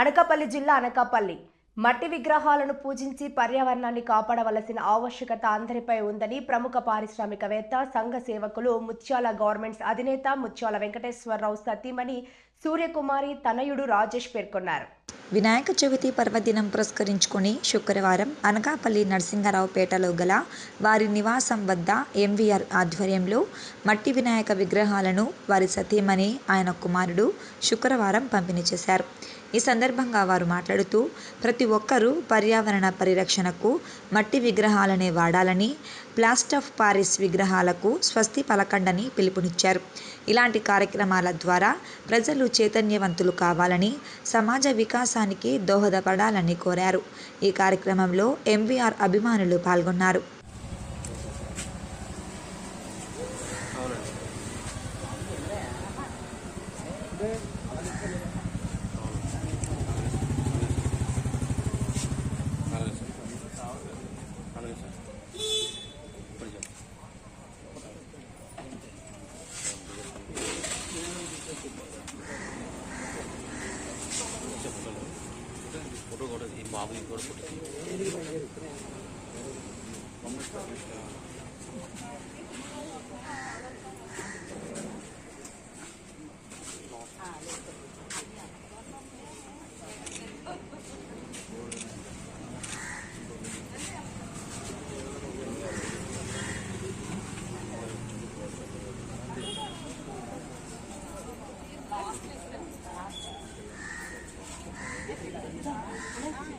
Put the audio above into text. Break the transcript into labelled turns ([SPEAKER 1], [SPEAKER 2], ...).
[SPEAKER 1] అనకాపల్లి జిల్లా అనకాపల్లి. మట్టి విగ్రహాలను పూజించి పర్యావరణాన్ని కాపాడవలసిన ఆవశ్యకత అందరిపై ఉందని ప్రముఖ పారిశ్రామికవేత్త సంఘ సేవకులు ముత్యాల గవర్నమెంట్స్ అధినేత ముత్యాల వెంకటేశ్వరరావు సతీమణి సూర్యకుమారి తనయుడు రాజేష్ పేర్కొన్నారు.
[SPEAKER 2] వినాయక చవితి పర్వదినం పురస్కరించుకుని శుక్రవారం అనకాపల్లి నరసింహరావుపేటలో గల వారి నివాసం వద్ద ఎంవీఆర్ ఆధ్వర్యంలో మట్టి వినాయక విగ్రహాలను వారి సతీమణి ఆయన కుమారుడు శుక్రవారం పంపిణీ చేశారు. ఈ సందర్భంగా వారు మాట్లాడుతూ ప్రతి ఒక్కరూ పర్యావరణ పరిరక్షణకు మట్టి విగ్రహాలనే వాడాలని ప్లాస్ట్ ఆఫ్ పారిస్ విగ్రహాలకు స్వస్తి పలకండని పిలుపునిచ్చారు. ఇలాంటి కార్యక్రమాల ద్వారా ప్రజలు చైతన్యవంతులు కావాలని సమాజ వికాసానికి దోహదపడాలని కోరారు. ఈ కార్యక్రమంలో ఎంవీఆర్ అభిమానులు పాల్గొన్నారు. Thank you. ఫోటో కూడా ఈ బాబు కూడా ఫోటో Thank you.